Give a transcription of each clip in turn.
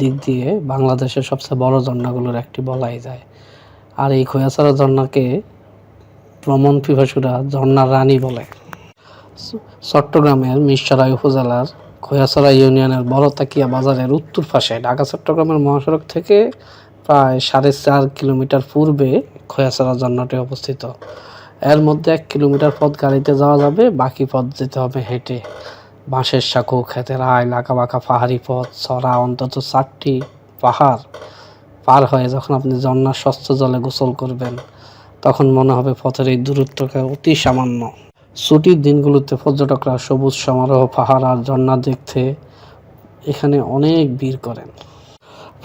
দিক দিয়ে বাংলাদেশের সবচেয়ে বড় ঝর্ণাগুলোর একটি বলাই যায়। আর এই খোয়াছড়া ঝর্ণাকে ভ্রমণ পিপাসুরা ঝর্ণার রানী বলে। চট্টগ্রামের মিরসরাই উপজেলার খোয়াছড়া ইউনিয়নের বড়তাকিয়া বাজারের উত্তর পাশে ঢাকা চট্টগ্রামের মহাসড়ক থেকে প্রায় সাড়ে চার কিলোমিটার পূর্বে খোয়াছড়া ঝর্ণাটি অবস্থিত। এর মধ্যে এক কিলোমিটার পথ গাড়িতে যাওয়া যাবে, বাকি পথ যেতে হবে হেঁটে। বাঁশের সাঁকো, ক্ষেতের আয় লাকা বাঁকা পাহাড়ি পথ, ছড়া অন্তত চারটি পাহাড় পার হয়ে যখন আপনি ঝর্ণার স্বচ্ছ জলে গোসল করবেন, তখন মনে হবে পথের এই দূরত্বকে অতি সামান্য। ছুটির দিনগুলোতে পর্যটকরা সবুজ সমারোহ, পাহাড় আর ঝর্ণা দেখতে এখানে অনেক ভিড় করেন।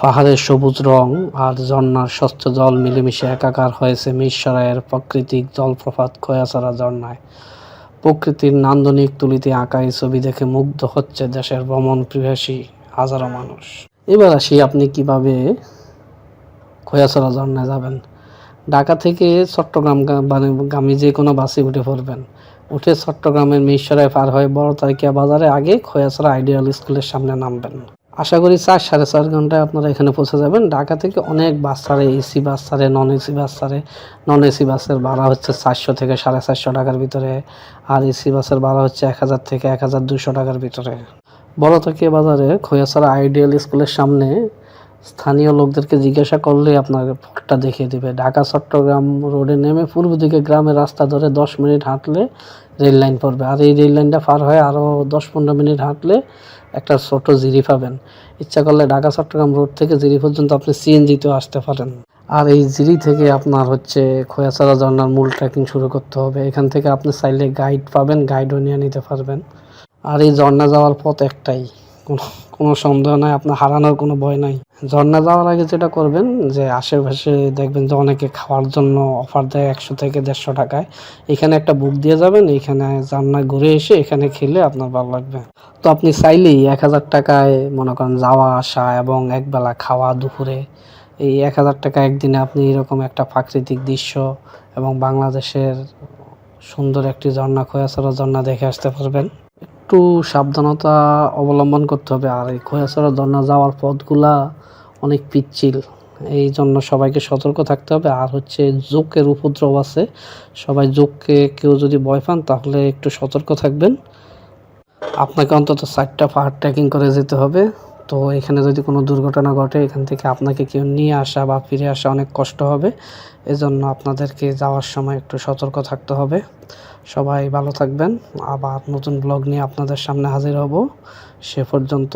পাহাড়ের সবুজ রং আর ঝর্ণার স্বচ্ছ জল মিলেমিশে একাকার হয়েছে মিরসরাইয়ের প্রাকৃতিক জলপ্রপাত খয়াছড়া ঝর্ণায়। প্রকৃতির নান্দনিক তুলিতে আঁকা এই ছবি দেখে মুগ্ধ হচ্ছে দেশের ভ্রমণ প্রিয়াসী হাজারো মানুষ। এবার আসি আপনি কীভাবে খয়াছড়া ঝর্ণায় যাবেন? ঢাকা থেকে চট্টগ্রাম মানে গামী যে কোনো বাসে উঠে পড়বেন। উঠে চট্টগ্রামের মিরসরাই পার হয়ে বড় তারিকিয়া বাজারে আগে খয়াছড়া আইডিয়াল স্কুলের সামনে নামবেন। আশা করি চার সাড়ে চার ঘন্টায় আপনারা এখানে পৌঁছে যাবেন। ঢাকা থেকে অনেক বাস ছাড়ে, এসি বাস ছাড়ে নন এসি বাস ছাড়ে। নন এসি বাসের ভাড়া হচ্ছে চারশো থেকে সাড়ে চারশো টাকার ভিতরে আর এসি বাসের ভাড়া হচ্ছে এক হাজার থেকে এক হাজার দুশো টাকার ভিতরে। বড় তাকিয়া বাজারে? খৈয়াছড়া আইডিয়াল স্কুলের সামনে স্থানীয় লোকদেরকে জিজ্ঞাসা করলে আপনার পথটা দেখিয়ে দিবে। ঢাকা চট্টগ্রাম রোডে নেমে পূর্ব দিকে গ্রামের রাস্তা ধরে দশ মিনিট হাঁটলে রেল লাইন পড়বে। আর এই রেল লাইনটা পার হয়ে আরও দশ পনেরো মিনিট হাঁটলে একটা ছোট জিরি পাবেন। ইচ্ছা করলে ঢাকা, চট্টগ্রাম রোড থেকে জিরি পর্যন্ত আপনি সিএনজিতেও আসতে পারেন। আর এই জিরি থেকে আপনার হচ্ছে খোয়াছড়া ঝর্ণার মূল ট্রেকিং শুরু করতে হবে। এখান থেকে আপনি চাইলে গাইড পাবেন গাইডও নিয়ে নিতে পারবেন। আর এই ঝর্ণা যাওয়ার পথ একটাই। কোনো কোনো সন্দেহ নাই, আপনার হারানোর কোনো ভয় নাই। ঝর্ণা যাওয়ার আগে যেটা করবেন, যে আশেপাশে দেখবেন যে অনেকে খাওয়ার জন্য অফার দেয় একশো থেকে দেড়শো টাকায়। এখানে একটা বুক দিয়ে যাবেন, এখানে ঝর্ণা ঘুরে এসে এখানে খেলে আপনার ভালো লাগবে। তো আপনি চাইলেই এক হাজার টাকায় মনে করেন যাওয়া, আসা এবং একবেলা খাওয়া দুপুরে, এই এক হাজার টাকা একদিনে আপনি এরকম একটা প্রাকৃতিক দৃশ্য এবং বাংলাদেশের সুন্দর একটি ঝর্ণা, খোয়াছড়া ঝর্ণা দেখে আসতে পারবেন। একটু সাবধানতা অবলম্বন করতে হবে। আর এই খোয়াছড়া ঝর্ণা যাওয়ার পথগুলা অনেক পিচ্ছিল। এই জন্য সবাইকে সতর্ক থাকতে হবে। আর হচ্ছে জোকের উপদ্রব আছে। সবাই জোককে কেউ যদি ভয় পান, তাহলে একটু সতর্ক থাকবেন। আপনাকে অন্তত চারটা পাহাড় ট্রেকিং করে যেতে হবে। তো এখানে যদি কোনো দুর্ঘটনা ঘটে, এখান থেকে আপনাকে কেউ নিয়ে আসা বা ফিরে আসা অনেক কষ্ট হবে। এজন্য আপনাদেরকে যাওয়ার সময় একটু সতর্ক থাকতে হবে। সবাই ভালো থাকবেন। আবার নতুন ব্লগ নিয়ে আপনাদের সামনে হাজির হব। সে পর্যন্ত